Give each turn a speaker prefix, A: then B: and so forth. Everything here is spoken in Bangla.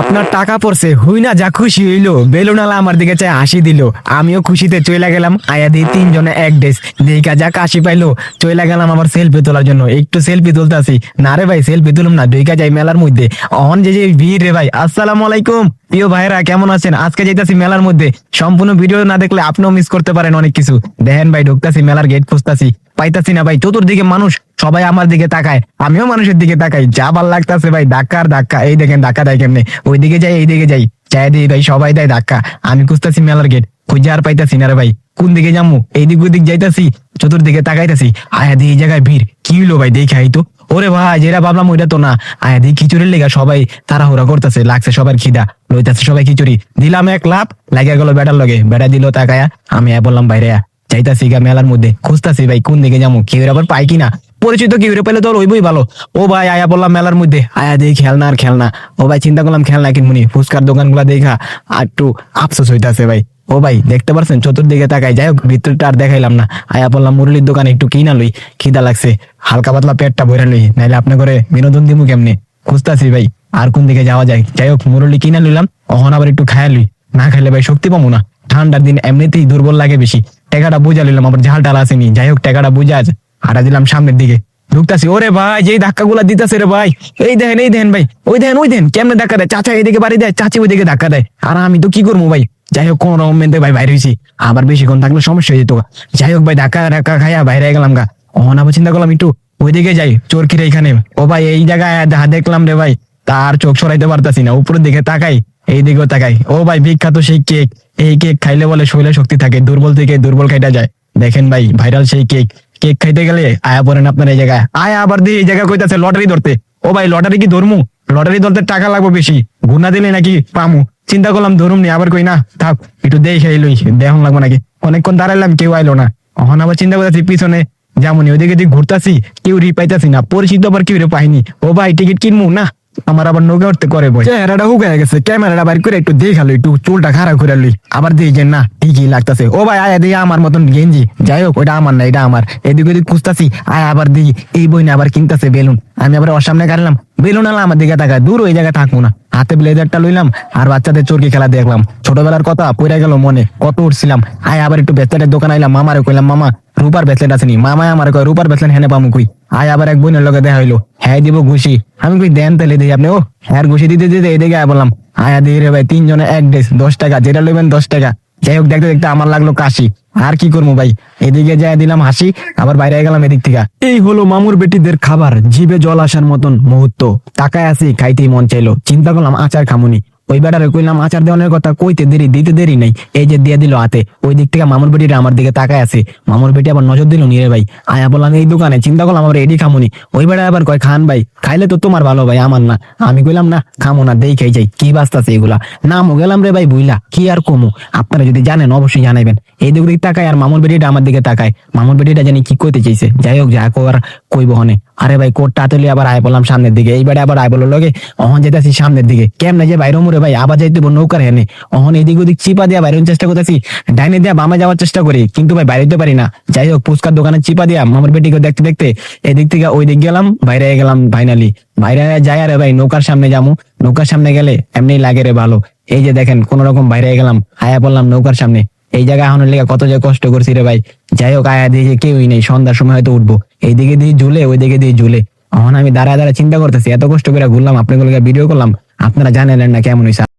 A: আপনার টাকা পড়ছে, হুই না, যা খুশি হইল। বেলুনালা আমার দিকে চাই হাসি দিল। আমিও খুশিতে চলে গেলাম। আয়া দিয়ে তিনজনে এক ডেস দেখা যাক হাসি পাইলো। চলে গেলাম আবার সেলফি তোলার জন্য। একটু সেলফি তুলতেছি। না রে ভাই, সেলফি তুলুম না। দুইকা যাই মেলার মধ্যে। অহন যে যে ভিড় রে ভাই। আসসালামু আলাইকুম। প্রিয় ভাইরা কেমন আছেন? আজকে যাইতাছি মেলার মধ্যে। সম্পূর্ণ ভিডিও না দেখলে আপনিও মিস করতে পারেন অনেক কিছু। দেখেন ভাই, ঢুকতাছি, মেলার গেট খুঁজতাছি। পাইতাছি না ভাই। চতুর্দিকে মানুষ সবাই আমার দিকে তাকায়, আমিও মানুষের দিকে তাকাই। যা ভালো লাগতাছে ভাই ধাক্কার ধাক্কা। এই দেখেন, ধাক্কা দেয় কেমনে? ওইদিকে যাই, এইদিকে যাই। চাই দিই ভাই সবাই দেয় ধাক্কা। আমি খুঁজতাছি মেলার গেট খুঁজে আর পাইতাছি না রে ভাই। কোন দিকে যামু? এইদিক ওইদিক যাইতাছি, চতুর্দিকে তাকাইতাছি। আয়া দি এই জায়গায় ভিড়। কি হলো ভাই, দেখে আই তো। ওরে ভাই, যেটা ভাবলাম ওইটা তো না। আয়া দি খিচুড়ির লেগা সবাই তাড়াহুড়া করতেছে, লাগছে সবার খিদা। লইতাছে সবাই খিচুড়ি। দিলাম এক লাভ লাগিয়া গেল বেটার লগে। বেটা দিল তাকায়া। আমি বললাম বাইরে। যাইতাছি গা মেলার মধ্যে। খুঁজতাছি ভাই, কোন দিকে যাব কেউ আবার পাই কিনা? পরিচিত কেউ পেলে তো ওইবই ভালো। ও ভাই, আয়া বললাম মেলার মধ্যে। আয়া দেখি খেলনা আর খেলনা। ও ভাই, চিন্তা করলাম খেলনা কিনবনি ফুচকার দোকানগুলা দেখা আর একটু আফসোস হইতাছে ভাই। ও ভাই, দেখতে পারছেন? চতুর্দিকে তাকাই। যাই হোক, ভিতরটা আর দেখাইলাম না। আয়া বললাম, মুরলির দোকানে একটু কিনা লই। খিদা লাগছে। হালকা পাতলা পেটটা ভরে লই। নাইলে আপনার করে বিনোদন দিমু কেমনে? খুঁজতাছি ভাই, আর কোন দিকে যাওয়া যায়। যাই হোক, মুরলি কিনা লইলাম। অহন আবার একটু খায়া লই। না খাইলে ভাই শক্তি পাবো না। ঠান্ডার দিন এমনিতেই দুর্বল লাগে বেশি। টেকাটা বুঝা নিলাম আবার ঝাল টাল আসেনি। যাই হোক, টেকাটা বুঝা আছে। হারা দিলাম সামনের দিকে। ঢুকতাছি, ওরে ভাই, যেই ধাক্কা গুলা দিতেছে রে ভাই। এই দেখেন এই দেখেন ভাই, ওই দেখেন ওই দেখেন, কেমনে ধাক্কা দেয়? চাচা এদিকে বাড়ি দেয়, চাচি ওইদিকে ধাক্কা দেয়। আর আমি তো কি করব ভাই? যাই হোক, কোন রকম মেনতে ভাই বাইরে হয়েছি। আবার বেশিক্ষণ থাকলে সমস্যা হয়ে যেত যাই হোক ভাই, ধাক্কা ধাক্কা খাইয়া বাইরে গেলাম গা। অহন আবার চিন্তা করলাম, একটু ওইদিকে যাই চোরকির এখানে? ও ভাই, এই জায়গায় দেখা দেখলাম রে ভাই। তার চোখ সরাইতে পারতাছি না, উপরের দিকে তাকাই, এই দিকেও তাকাই। ও ভাই, বিখ্যাত সেই কেক। এই কেক খাইলে বলে শরীরে শক্তি থাকে, দুর্বল থেকে দুর্বল খাইটা যায়। দেখেন ভাই, ভাইরাল সেই কেক। কেক খাইতে গেলে আয়া পড়েন আপনার এই জায়গায়। আয়া আবার দিয়ে এই জায়গায় কইতাছে, লটারি ধরতে। ও ভাই, লটারি কি ধরমু? লটারি ধরতে টাকা লাগবে বেশি। গুনা দিলে নাকি পামু। চিন্তা করলাম ধরুম নি, আবার কই না, থাক, একটু দেখে লই দেখুন লাগবে নাকি। অনেকক্ষণ দাঁড়াইলাম, কেউ আইলো না। অহন আবার চিন্তা করতেছি, পিছনে যেমন, ওইদিকে দিকে ঘুরতাছি, কেউ রি পাইতাছি না, পরিচিত আবার কেউ রে পাইনি। ও ভাই, টিকিট কিনবো না? আমার আবার নৌকা উঠতে করে বই। চেহারাটা হুকায় গেছে, ক্যামেরাটা বাইর করে একটু দেখাল একটু চুলটা খারাপ করে লই। আবার যে না, ঠিকই লাগতাছে। ও ভাই, আয়া দিয়ে আমার মতন গেঞ্জি। যাই হোক ওটা আমার না, এটা আমার। এদিক ওদিক খুঁজতাছি, আয় আবার দিই এই বই না আবার কিনতেছে বেলুন। আমি আবার ওর সামনে কাটলাম বেলুন আলা আমার দিকে তাকায়, দূর ওই জায়গায় থাকব না। হাতে ব্লেজারটা লইলাম, আর বাচ্চাদের চোরকি খেলা দেখলাম। ছোটবেলার কথা পড়ে গেল মনে, কত উঠছিলাম। আয় আবার একটু বেচারের দোকান আইলাম, মামারে কইলাম, মামা রূপার বেচলেট আসেনি মামায় আমার কয়, রূপার বেচলেট হেনে পামু কই? আয় আবার এক বোনের লগে দেখা হইল। হ্যাঁ দিব ঘুষি। আমি কই, দেন তাহলে দিই আপনি। ও হ্যাঁ ঘুষি দিতে দিতে এদিকে আয় বললাম। আয়া দিয়ে রে ভাই, তিনজনে এক ডেস দশ টাকা। যেটা লইবেন দশ টাকা। যাই হোক, দেখতে দেখতে আমার লাগল কাশি। আর কি করব ভাই? এদিকে যাই দিলাম হাসি, আবার বাইরে গেলাম এদিক থেকে। এই হলো মামুর বেটিদের খাবার, জিভে জল আসার মতন মুহূর্ত। টাকায় আসি খাইতেই মন চাইলো। চিন্তা করলাম আচার খামুনি। ওই বেটারে কইলাম, আচার দেওয়ানোর কথা কইতে দেরি, দিতে দেরি নাই। এই যে দিয়ে দিল হাতে। ওই দিক থেকে মামুর বেটিটা আমার দিকে তাকায় আছে। মামুর বেটি আবার নজর দিল, নিরে ভাই, আয়া বললাম এই দোকানে, চিন্তা করলাম আবার এডি খামুনি। ওই বেটা আবার কয়, খান ভাই, খাইলে তো তোমার ভালো, ভাই, আমার না। আমি কইলাম, না, খামো না, দেই খাই যাই। কি বাস্তাছে এগুলা? নামও গেলাম রে ভাই, বুইলা, কি আর কমু? আপনারা যদি জানেন, অবশ্যই জানাইবেন। এই দিক দিক তাকায় আর মামুর বেটিটা আমার দিকে তাকায়। মামুর বেটিটা জানি কি কইতে চাইছে। যাই হোক, যা কর কইব হনে। আরে ভাই, কোটটা হাতে আবার আয় বললাম সামনের দিকে। এই এইবারে আবার আয় বলল, লগে, অহন যেতেছি সামনের দিকে। কেমনে যে বাইরে মুরে ভাই, আবার যাইতে নৌকার হেনে। অহন এদিক ওদিক চিপা দিয়া বাইরে চেষ্টা করতেছি, ডাইনে দিয়া বামে যাওয়ার চেষ্টা করি, কিন্তু ভাই বাইরে পারি না। যাই হোক, ফুচকার দোকানে চিপা দিয়া মামার বেটিকে দেখতে দেখতে এদিক থেকে ওই দিক গেলাম, বাইরে গেলাম ফাইনালি বাইরে যাই আরে ভাই, নৌকার সামনে যামু। নৌকার সামনে গেলে এমনি লাগে রে ভালো। এই যে দেখেন কোন রকম বাইরে গেলাম, আয়া পড়লাম নৌকার সামনে। এই জায়গায় এখন লেগে কত যে কষ্ট করছি রে ভাই। যাই হোক, আয়া দিয়ে কেউই নেই, সন্ধ্যার সময় হয়তো উঠবো। এইদিকে দিয়ে ঝুলে, ওইদিকে দিয়ে ঝুলে। এখন আমি দাঁড়ায় দাঁড়ায় চিন্তা করতেছি, এত কষ্ট করে ঘুরলাম, আপনাদের ভিডিও করলাম। আপনারা জানেন না কেমন হয়েছে